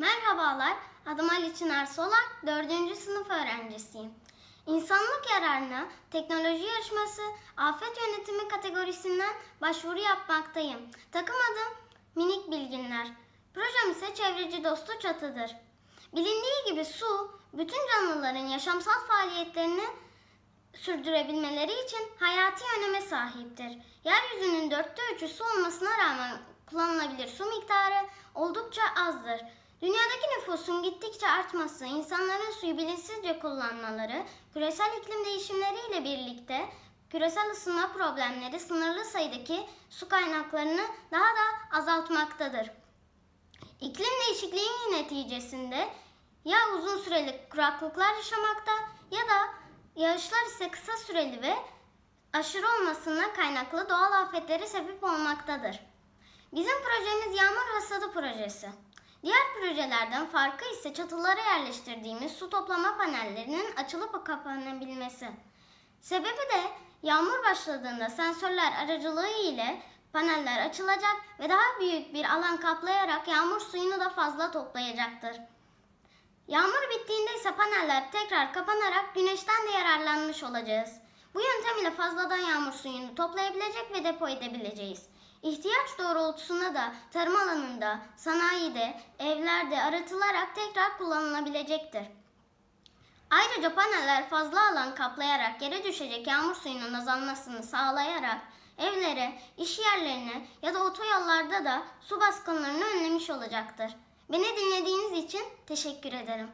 Merhabalar, adım Ali Çınar Solak, 4. sınıf öğrencisiyim. İnsanlık yararına teknoloji yarışması afet yönetimi kategorisinden başvuru yapmaktayım. Takım adım Minik Bilginler. Projem ise çevreci dostu çatıdır. Bilindiği gibi su, bütün canlıların yaşamsal faaliyetlerini sürdürebilmeleri için hayati öneme sahiptir. Yeryüzünün dörtte üçü su olmasına rağmen kullanılabilir su miktarı oldukça azdır. Dünyadaki nüfusun gittikçe artması, insanların suyu bilinçsizce kullanmaları, küresel iklim değişimleriyle birlikte küresel ısınma problemleri sınırlı sayıdaki su kaynaklarını daha da azaltmaktadır. İklim değişikliği neticesinde ya uzun süreli kuraklıklar yaşamakta ya da yağışlar ise kısa süreli ve aşırı olmasından kaynaklı doğal afetlere sebep olmaktadır. Bizim projemiz yağmur hasadı projesi. Diğer projelerden farkı ise çatılara yerleştirdiğimiz su toplama panellerinin açılıp kapanabilmesi. Sebebi de yağmur başladığında sensörler aracılığı ile paneller açılacak ve daha büyük bir alan kaplayarak yağmur suyunu da fazla toplayacaktır. Yağmur bittiğinde ise paneller tekrar kapanarak güneşten de yararlanmış olacağız. Bu yöntem ile fazladan yağmur suyunu toplayabilecek ve depo edebileceğiz. İhtiyaç doğrultusunda da tarım alanında, sanayide, evlerde aratılarak tekrar kullanılabilecektir. Ayrıca paneller fazla alan kaplayarak yere düşecek yağmur suyunun azalmasını sağlayarak evlere, iş yerlerine ya da otoyollarda da su baskınlarını önlemiş olacaktır. Beni dinlediğiniz için teşekkür ederim.